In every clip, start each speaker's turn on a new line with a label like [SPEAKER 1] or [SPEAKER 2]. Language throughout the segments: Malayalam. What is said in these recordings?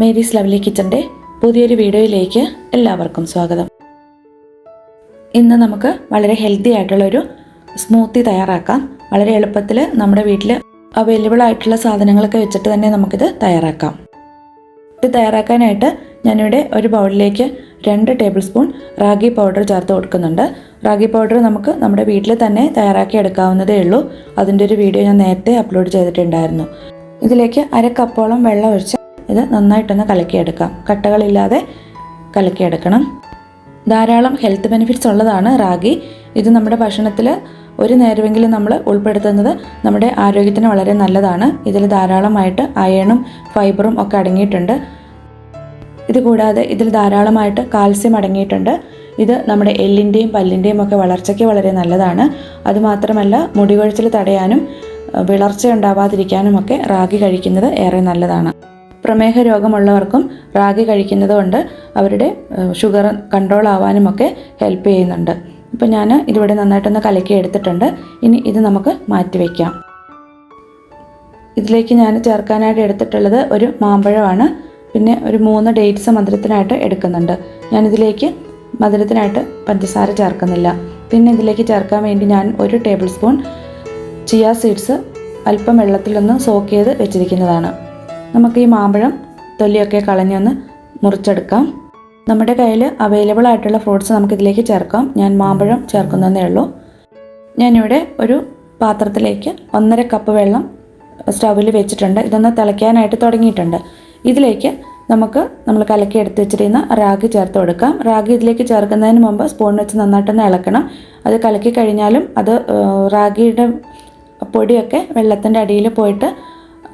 [SPEAKER 1] മേരീസ് ലവ്ലി കിച്ചൻ്റെ പുതിയൊരു വീഡിയോയിലേക്ക് എല്ലാവർക്കും സ്വാഗതം ഇന്ന് നമുക്ക് വളരെ ഹെൽത്തി ആയിട്ടുള്ളൊരു സ്മൂത്തി തയ്യാറാക്കാം വളരെ എളുപ്പത്തിൽ നമ്മുടെ വീട്ടിൽ അവൈലബിൾ ആയിട്ടുള്ള സാധനങ്ങളൊക്കെ വെച്ചിട്ട് തന്നെ നമുക്കിത് തയ്യാറാക്കാം ഇത് തയ്യാറാക്കാനായിട്ട് ഞാനിവിടെ ഒരു ബൗളിലേക്ക് രണ്ട് ടേബിൾ സ്പൂൺ റാഗി പൗഡർ ചേർത്ത് കൊടുക്കുന്നുണ്ട് റാഗി പൗഡർ നമുക്ക് നമ്മുടെ വീട്ടിൽ തന്നെ തയ്യാറാക്കി എടുക്കാവുന്നതേ ഉള്ളൂ അതിൻ്റെ ഒരു വീഡിയോ ഞാൻ നേരത്തെ അപ്ലോഡ് ചെയ്തിട്ടുണ്ടായിരുന്നു ഇതിലേക്ക് അര കപ്പോളം വെള്ളം ഒഴിച്ച് ഇത് നന്നായിട്ടൊന്ന് കലക്കിയെടുക്കാം കട്ടകളില്ലാതെ കലക്കിയെടുക്കണം ധാരാളം ഹെൽത്ത് ബെനിഫിറ്റ്സ് ഉള്ളതാണ് റാഗി ഇത് നമ്മുടെ ഭക്ഷണത്തിൽ ഒരു നേരമെങ്കിലും നമ്മൾ ഉൾപ്പെടുത്തുന്നത് നമ്മുടെ ആരോഗ്യത്തിന് വളരെ നല്ലതാണ് ഇതിൽ ധാരാളമായിട്ട് അയണും ഫൈബറും ഒക്കെ അടങ്ങിയിട്ടുണ്ട് ഇതുകൂടാതെ ഇതിൽ ധാരാളമായിട്ട് കാൽസ്യം അടങ്ങിയിട്ടുണ്ട് ഇത് നമ്മുടെ എല്ലിൻ്റെയും പല്ലിൻ്റെയും ഒക്കെ വളർച്ചയ്ക്ക് വളരെ നല്ലതാണ് അതുമാത്രമല്ല മുടി കൊഴിച്ചിൽ തടയാനും വിളർച്ച ഉണ്ടാവാതിരിക്കാനും ഒക്കെ റാഗി കഴിക്കുന്നത് ഏറെ നല്ലതാണ് പ്രമേഹ രോഗമുള്ളവർക്കും റാഗി കഴിക്കുന്നത് കൊണ്ട് അവരുടെ ഷുഗർ കൺട്രോൾ ആവാനുമൊക്കെ ഹെൽപ്പ് ചെയ്യുന്നുണ്ട് അപ്പോൾ ഞാൻ ഇതിവിടെ നന്നായിട്ടൊന്ന് കലക്കി എടുത്തിട്ടുണ്ട് ഇനി ഇത് നമുക്ക് മാറ്റി വയ്ക്കാം ഇതിലേക്ക് ഞാൻ ചേർക്കാനായിട്ട് എടുത്തിട്ടുള്ളത് ഒരു മാമ്പഴമാണ് പിന്നെ ഒരു മൂന്ന് ഡേറ്റ്സ് മധുരത്തിനായിട്ട് എടുക്കുന്നുണ്ട് ഞാനിതിലേക്ക് മധുരത്തിനായിട്ട് പഞ്ചസാര ചേർക്കുന്നില്ല പിന്നെ ഇതിലേക്ക് ചേർക്കാൻ വേണ്ടി ഞാൻ ഒരു ടേബിൾ സ്പൂൺ ചിയ സീഡ്സ് അല്പം വെള്ളത്തിലൊന്ന് സോക്ക് ചെയ്ത് വെച്ചിരിക്കുന്നതാണ് നമുക്ക് ഈ മാമ്പഴം തൊലിയൊക്കെ കളഞ്ഞൊന്ന് മുറിച്ചെടുക്കാം നമ്മുടെ കയ്യിൽ അവൈലബിൾ ആയിട്ടുള്ള ഫ്രൂട്ട്സ് നമുക്കിതിലേക്ക് ചേർക്കാം ഞാൻ മാമ്പഴം ചേർക്കുന്നതേ ഉള്ളൂ ഞാനിവിടെ ഒരു പാത്രത്തിലേക്ക് ഒന്നര കപ്പ് വെള്ളം സ്റ്റൗവിൽ വെച്ചിട്ടുണ്ട് ഇതൊന്ന് തിളയ്ക്കാനായിട്ട് തുടങ്ങിയിട്ടുണ്ട് ഇതിലേക്ക് നമുക്ക് നമ്മൾ കലക്കി എടുത്ത് വെച്ചിരുന്ന റാഗി ചേർത്ത് കൊടുക്കാം റാഗി ഇതിലേക്ക് ചേർക്കുന്നതിന് മുമ്പ് സ്പൂൺ വെച്ച് നന്നായിട്ടൊന്ന് ഇളക്കണം അത് കലക്കി കഴിഞ്ഞാലും അത് റാഗിയുടെ പൊടിയൊക്കെ വെള്ളത്തിൻ്റെ അടിയിൽ പോയിട്ട്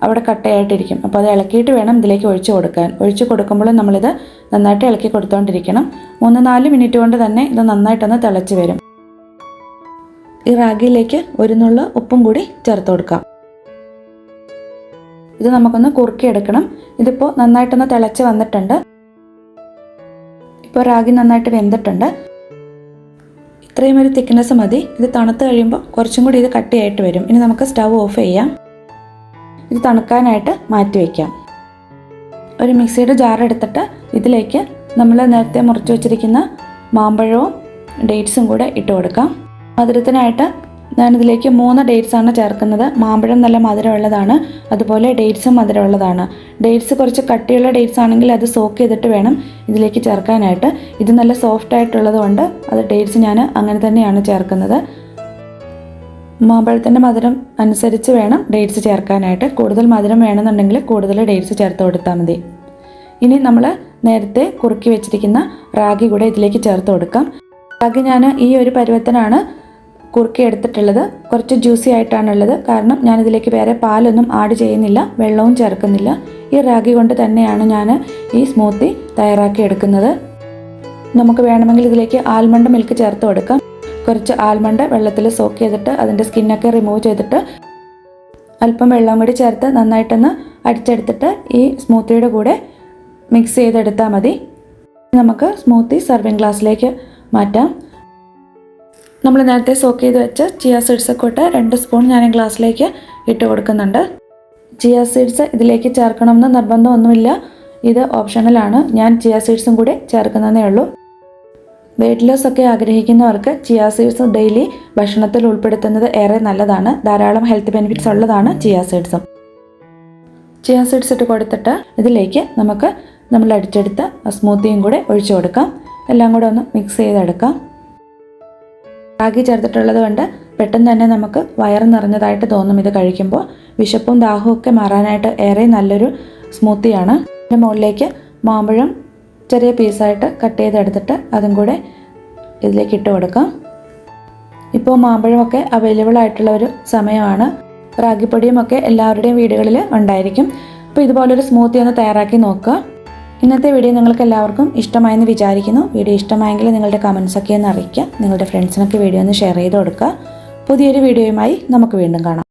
[SPEAKER 1] അവിടെ കട്ടയായിട്ടിരിക്കും അപ്പോൾ അത് ഇളക്കിയിട്ട് വേണം ഇതിലേക്ക് ഒഴിച്ചു കൊടുക്കാൻ ഒഴിച്ചു കൊടുക്കുമ്പോൾ നമ്മളിത് നന്നായിട്ട് ഇളക്കി കൊടുത്തുകൊണ്ടിരിക്കണം മൂന്ന് നാല് മിനിറ്റ് കൊണ്ട് തന്നെ ഇത് നന്നായിട്ടൊന്ന് തിളച്ച് വരും ഈ റാഗിയിലേക്ക് ഒരു നുള്ള ഉപ്പും കൂടി ചേർത്ത് കൊടുക്കാം ഇത് നമുക്കൊന്ന് കുറുക്കിയെടുക്കണം ഇതിപ്പോൾ നന്നായിട്ടൊന്ന് തിളച്ച് വന്നിട്ടുണ്ട് ഇപ്പോൾ റാഗി നന്നായിട്ട് വെന്തിട്ടുണ്ട് ഇത്രയും ഒരു തിക്നെസ് മതി ഇത് തണുത്ത് കഴിയുമ്പോൾ കുറച്ചും കൂടി ഇത് കട്ടിയായിട്ട് വരും ഇനി നമുക്ക് സ്റ്റവ് ഓഫ് ചെയ്യാം ഇത് തണുക്കാനായിട്ട് മാറ്റി വയ്ക്കാം ഒരു മിക്സിയുടെ ജാർ എടുത്തിട്ട് ഇതിലേക്ക് നമ്മൾ നേരത്തെ മുറിച്ച് വെച്ചിരിക്കുന്ന മാമ്പഴവും ഡേറ്റ്സും കൂടെ ഇട്ട് കൊടുക്കാം മധുരത്തിനായിട്ട് ഞാനിതിലേക്ക് മൂന്ന് ഡേറ്റ്സ് ആണ് ചേർക്കുന്നത് മാമ്പഴം നല്ല മധുരമുള്ളതാണ് അതുപോലെ ഡേറ്റ്സും മധുരമുള്ളതാണ് ഡേറ്റ്സ് കുറച്ച് കട്ടിയുള്ള ഡേറ്റ്സ് ആണെങ്കിൽ അത് സോക്ക് ചെയ്തിട്ട് വേണം ഇതിലേക്ക് ചേർക്കാനായിട്ട് ഇത് നല്ല സോഫ്റ്റ് ആയിട്ടുള്ളത് കൊണ്ട് അത് ഡേറ്റ്സ് ഞാൻ അങ്ങനെ തന്നെയാണ് ചേർക്കുന്നത് മാമ്പഴത്തിൻ്റെ മധുരം അനുസരിച്ച് വേണം ഡേറ്റ്സ് ചേർക്കാനായിട്ട് കൂടുതൽ മധുരം വേണമെന്നുണ്ടെങ്കിൽ കൂടുതൽ ഡേറ്റ്സ് ചേർത്ത് കൊടുത്താൽ മതി ഇനി നമ്മൾ നേരത്തെ കുറുക്കി വെച്ചിരിക്കുന്ന റാഗി കൂടെ ഇതിലേക്ക് ചേർത്ത് കൊടുക്കാം റാഗി ഞാൻ ഈ ഒരു പരുവത്തിനാണ് കുറുക്കി എടുത്തിട്ടുള്ളത് കുറച്ച് ജ്യൂസി ആയിട്ടാണുള്ളത് കാരണം ഞാനിതിലേക്ക് വേറെ പാലൊന്നും ആഡ് ചെയ്യുന്നില്ല വെള്ളവും ചേർക്കുന്നില്ല ഈ റാഗി കൊണ്ട് തന്നെയാണ് ഞാൻ ഈ സ്മൂത്തി തയ്യാറാക്കി എടുക്കുന്നത് നമുക്ക് വേണമെങ്കിൽ ഇതിലേക്ക് ആൽമണ്ട് മിൽക്ക് ചേർത്ത് കൊടുക്കാം കുറച്ച് ആൽമണ്ട് വെള്ളത്തിൽ സോക്ക് ചെയ്തിട്ട് അതിൻ്റെ സ്കിന്നൊക്കെ റിമൂവ് ചെയ്തിട്ട് അല്പം വെള്ളം കൂടി ചേർത്ത് നന്നായിട്ടൊന്ന് അടിച്ചെടുത്തിട്ട് ഈ സ്മൂത്തിയുടെ കൂടെ മിക്സ് ചെയ്തെടുത്താൽ മതി നമുക്ക് സ്മൂത്തി സർവിംഗ് ഗ്ലാസ്സിലേക്ക് മാറ്റാം നമ്മൾ നേരത്തെ സോക്ക് ചെയ്ത് വെച്ച ചിയ സീഡ്സ് ഒക്കെ ഇട്ട് രണ്ട് സ്പൂൺ ഞാൻ ഗ്ലാസ്സിലേക്ക് ഇട്ട് കൊടുക്കുന്നുണ്ട് ചിയ സീഡ്സ് ഇതിലേക്ക് ചേർക്കണമെന്ന് നിർബന്ധമൊന്നുമില്ല ഇത് ഓപ്ഷണലാണ് ഞാൻ ചിയ സീഡ്സും കൂടി ചേർക്കുന്നതേ ഉള്ളൂ വെയിറ്റ് ലോസ് ഒക്കെ ആഗ്രഹിക്കുന്നവർക്ക് ചിയാ സീഡ്സ് ഡെയിലി ഭക്ഷണത്തിൽ ഉൾപ്പെടുത്തുന്നത് ഏറെ നല്ലതാണ് ധാരാളം ഹെൽത്ത് ബെനിഫിറ്റ്സ് ഉള്ളതാണ് ചിയാ സീഡ്സും ചിയാ സീഡ്സ് ഇട്ട് കൊടുത്തിട്ട് ഇതിലേക്ക് നമുക്ക് നമ്മൾ അടിച്ചെടുത്ത സ്മൂത്തിയും കൂടെ ഒഴിച്ചു കൊടുക്കാം എല്ലാം കൂടെ ഒന്ന് മിക്സ് ചെയ്തെടുക്കാം റാഗി ചേർത്തിട്ടുള്ളത് കൊണ്ട് പെട്ടെന്ന് തന്നെ നമുക്ക് വയറ് നിറഞ്ഞതായിട്ട് തോന്നും ഇത് കഴിക്കുമ്പോൾ വിശപ്പും ദാഹവും ഒക്കെ മാറാനായിട്ട് ഏറെ നല്ലൊരു സ്മൂത്തിയാണ് അതിൻ്റെ മുകളിലേക്ക് മാമ്പഴം ചെറിയ പീസായിട്ട് കട്ട് ചെയ്തെടുത്തിട്ട് അതും കൂടെ ഇതിലേക്ക് ഇട്ട് കൊടുക്കാം ഇപ്പോൾ മാമ്പഴമൊക്കെ അവൈലബിൾ ആയിട്ടുള്ള ഒരു സമയമാണ് ഒക്കെ എല്ലാവരുടെയും വീടുകളിൽ ഉണ്ടായിരിക്കും അപ്പോൾ ഇതുപോലൊരു സ്മൂത്തി ഒന്ന് തയ്യാറാക്കി നോക്കുക ഇന്നത്തെ വീഡിയോ നിങ്ങൾക്ക് എല്ലാവർക്കും ഇഷ്ടമായെന്ന് വിചാരിക്കുന്നു വീഡിയോ ഇഷ്ടമായെങ്കിൽ നിങ്ങളുടെ കമൻസൊക്കെ ഒന്ന് അറിയിക്കുക നിങ്ങളുടെ ഫ്രണ്ട്സിനൊക്കെ വീഡിയോ ഒന്ന് ഷെയർ ചെയ്ത് കൊടുക്കുക പുതിയൊരു വീഡിയോയുമായി നമുക്ക് വീണ്ടും കാണാം